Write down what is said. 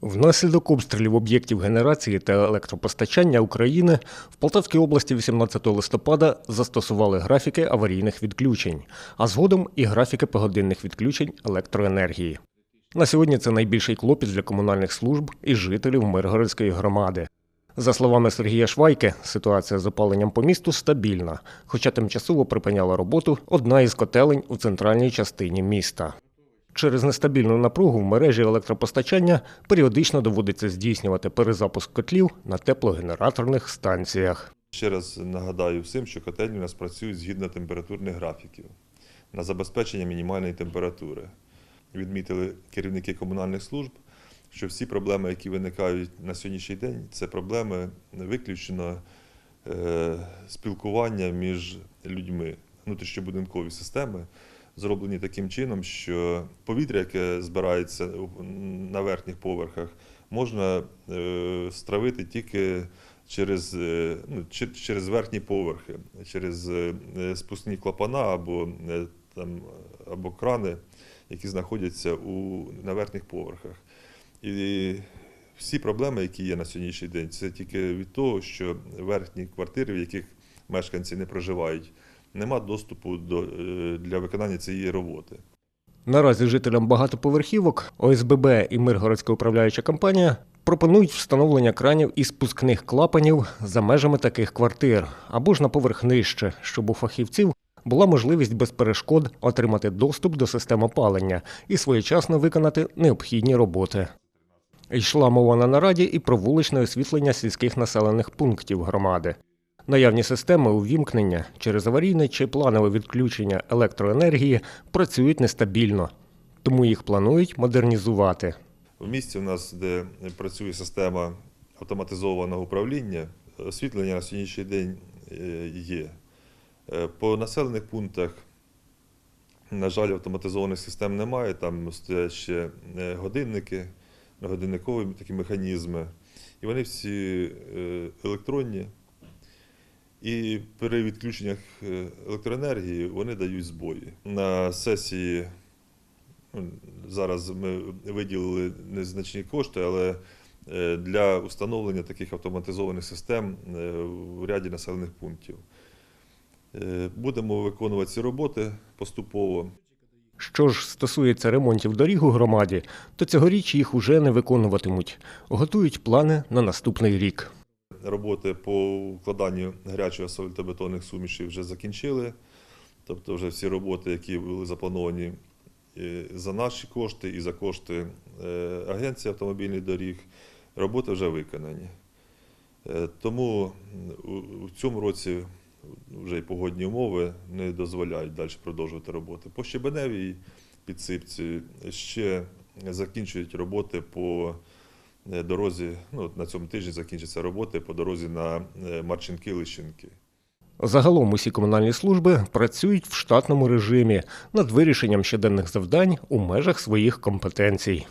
Внаслідок обстрілів об'єктів генерації та електропостачання України в Полтавській області 18 листопада застосували графіки аварійних відключень, а згодом і графіки погодинних відключень електроенергії. На сьогодні це найбільший клопіт для комунальних служб і жителів Миргородської громади. За словами Сергія Швайки, ситуація з опаленням по місту стабільна, хоча тимчасово припиняла роботу одна із котелень у центральній частині міста. Через нестабільну напругу в мережі електропостачання періодично доводиться здійснювати перезапуск котлів на теплогенераторних станціях. Ще раз нагадаю всім, що котельні у нас працюють згідно температурних графіків на забезпечення мінімальної температури. Відмітили керівники комунальних служб, що всі проблеми, які виникають на сьогоднішній день, це проблеми виключно е, спілкування між людьми. Внутрішньобудинкові системи зроблені таким чином, що повітря, яке збирається на верхніх поверхах, можна е, стравити тільки через, е, ну, через верхні поверхи, через е, спускні клапана або, там, або крани, які знаходяться у, на верхніх поверхах. І всі проблеми, які є на сьогоднішній день, це тільки від того, що верхні квартири, в яких мешканці не проживають, нема доступу до, е, для виконання цієї роботи. Наразі жителям багатоповерхівок ОСББ і Миргородська управляюча компанія пропонують встановлення кранів і спускних клапанів за межами таких квартир або ж на поверх нижче, щоб у фахівців була можливість без перешкод отримати доступ до систем опалення і своєчасно виконати необхідні роботи. Йшла мова на нараді і про вуличне освітлення сільських населених пунктів громади. Наявні системи увімкнення через аварійне чи планове відключення електроенергії працюють нестабільно, тому їх планують модернізувати. В місті у нас, де працює система автоматизованого управління, освітлення на сьогоднішній день е, є. Е, По населених пунктах, на жаль, автоматизованих систем немає. Там стоять ще е, годинники, годинникові такі механізми. І вони всі електронні. І при відключеннях е, електроенергії вони дають збої. На сесії Ну, Зараз ми виділили незначні кошти, але е, для установлення таких автоматизованих систем е, в ряді населених пунктів. Будемо виконувати ці роботи поступово. Що ж стосується ремонтів доріг у громаді, то цьогоріч їх уже не виконуватимуть. Готують плани на наступний рік. Роботи по укладанню гарячої асфальтобетонних сумішів вже закінчили. Тобто вже всі роботи, які були заплановані е, за наші кошти і за кошти е, Агенції автомобільних доріг, роботи вже виконані. Е, Тому у цьому році вже й погодні умови не дозволяють далі продовжувати роботи. По щебеневій підсипці ще закінчують роботи по дорозі. Ну, на цьому тижні закінчаться роботи по дорозі на е, Марчинки-Лищенки. Загалом усі комунальні служби працюють в штатному режимі над вирішенням щоденних завдань у межах своїх компетенцій.